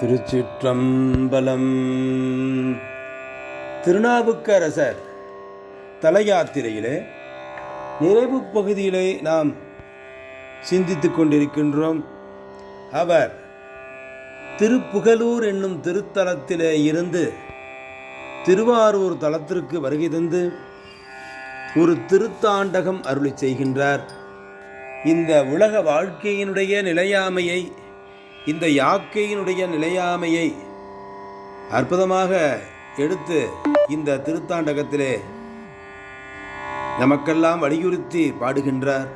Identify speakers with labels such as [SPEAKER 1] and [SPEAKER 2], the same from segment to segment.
[SPEAKER 1] திருச்சிற்றம்பலம். திருநாவுக்கரசர் தலையாத்திரையிலே நிறைவு பகுதியிலே நாம் சிந்தித்து கொண்டிருக்கின்றோம். அவர் திருப்புகலூர் என்னும் திருத்தலத்திலே இருந்து திருவாரூர் தலத்திற்கு வருகை தந்து ஒரு திருத்தாண்டகம் அருளி செய்கின்றார். இந்த உலக வாழ்க்கையினுடைய நிலையாமையை இந்த யாக்கையினுடைய நிலையாமையை அற்புதமாக எடுத்து இந்த திருத்தாண்டகத்திலே நமக்கெல்லாம் வலியுறுத்தி பாடுகின்றார்.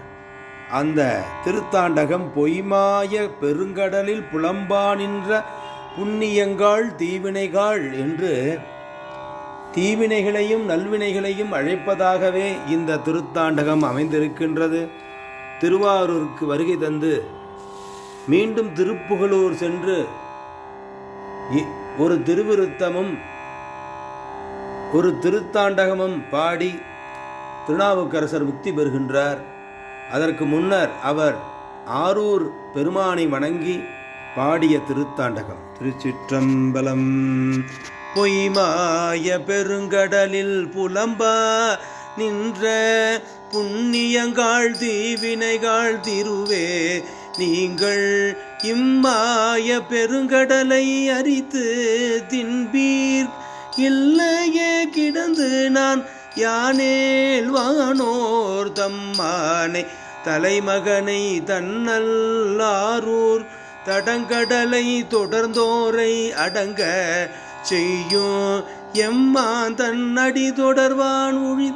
[SPEAKER 1] அந்த திருத்தாண்டகம் பொய்மாய பெருங்கடலில் புலம்பா நின்ற புண்ணியங்காள் தீவினைகாள் என்று தீவினைகளையும் நல்வினைகளையும் அழைப்பதாகவே இந்த திருத்தாண்டகம் அமைந்திருக்கின்றது. திருவாரூருக்கு வருகை தந்து மீண்டும் திருப்புகலூர் சென்று இ- ஒரு திருவிருத்தமும் ஒரு திருத்தாண்டகமும் பாடி திருநாவுக்கரசர் முக்தி பெறுகின்றார். அதற்கு முன்னர் அவர் ஆரூர் பெருமானை வணங்கி பாடிய திருத்தாண்டகம். திருச்சிற்றம்பலம் பொய்மாய பெருங்கடலில் புலம்பா நின்ற புண்ணியங்காள் தீவினைகாள் திருவே நீங்கள் இம்மாய பெருங்கடலை அரித்து தின்பீர். இல்லையே கிடந்து நான் யானேல் வானோர் தம்மானை தலைமகனை தன்னல்லாரூர். தடங்கடலை தொடர்ந்தோரை அடங்க செய்யும் எம்மான் தன்னடி தொடர்வான் உழி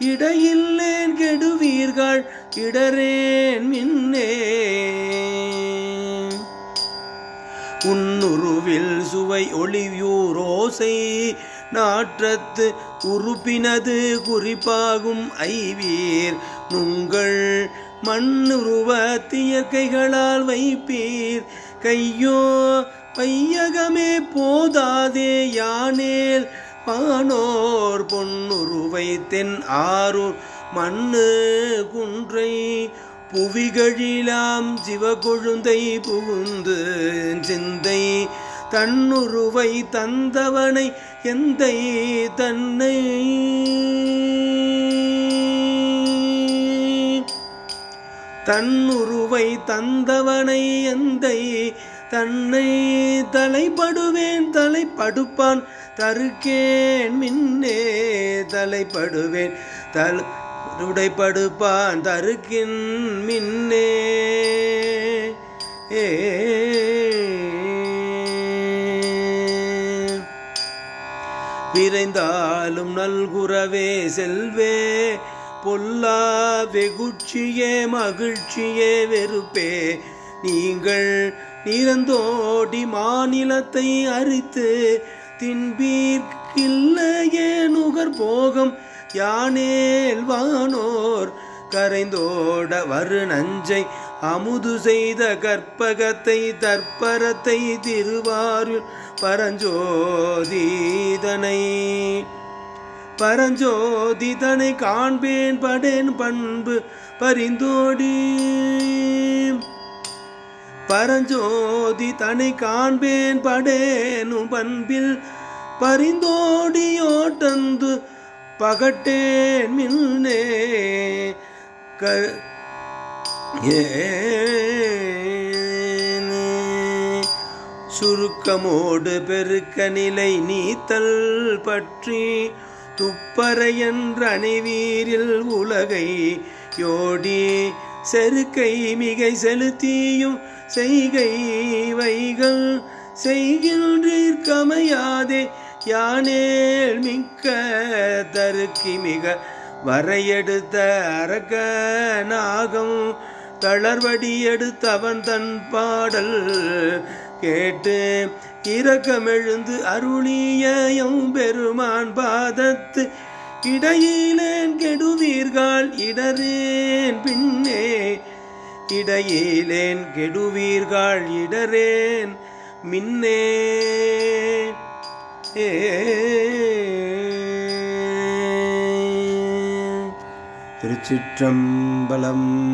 [SPEAKER 1] இடையில்லேன் கெடுவீர்கள்? இடரேன் மின்னே. உன்னுருவில் சுவை ஒளியூரோசை நாற்றத்து உறுப்பினது குறிப்பாகும் ஐவீர். உங்கள் மண்ணுருவ தியற்கைகளால் வைப்பீர். கையோ பையகமே போதாதே யானேல். பானோர் பொன்னுருவை தென் ஆரூர் மண்ணு குன்றை புவிகழிலாம் சிவகொழுந்தை புகுந்து சிந்தை தன்னுருவை தந்தவனை எந்தை தன்னை தன்னுருவை தந்தவனை எந்தை தன்னை தலைப்படுவேன் தலைப்படுப்பான். தருக்கேன் மின்னே தலைப்படுவேன் தல் உடைப்படுப்பான். தருக்கின் மின்னே. ஏ. விரைந்தாலும் நல்குறவே செல்வே பொல்லா வெகுட்சியே மகிழ்ச்சியே வெறுப்பே. நீங்கள் நிறந்தோடி மாநிலத்தை அரித்து தின்பீர் இல்லையே நுகர் போகம் யானேல் வானோர். கரைந்தோட வரு நஞ்சை அமுது செய்த கற்பகத்தை தற்பரத்தை திருவாரூர் பரஞ்சோதிதனை. பரஞ்சோதிதனை காண்பேன் படேன் பண்பு பரிந்தோடி. பரஞ்சோதி தனை காண்பேன் படேனும் பண்பில். பரிந்தோடியோட்டந்து பகட்டேன் மின்னே. க சுருக்கமோடு பெருக்க நிலை நீத்தல் பற்றி துப்பறை என்ற அணிவீரில் உலகை யோடி செருக்கை மிகை செலுத்தியும் செய்கை வைகள் செய்கின்றீர்க்கமையாதே யானேல் மிக்க தருக்கி மிக வரையெடுத்த அரக நாகம் தளர்வடி எடுத்தவன் தன் பாடல் கேட்டு இரக்கமெழுந்து அருளியம் பெருமான் பாதத்து இடையிலேன் கெடுவீர்கள் இடரேன் பின்னே. இடையிலேன் கெடுவீர்கள் இடரேன் மின்னே. ஏ. திருச்சிற்றம்பலம்.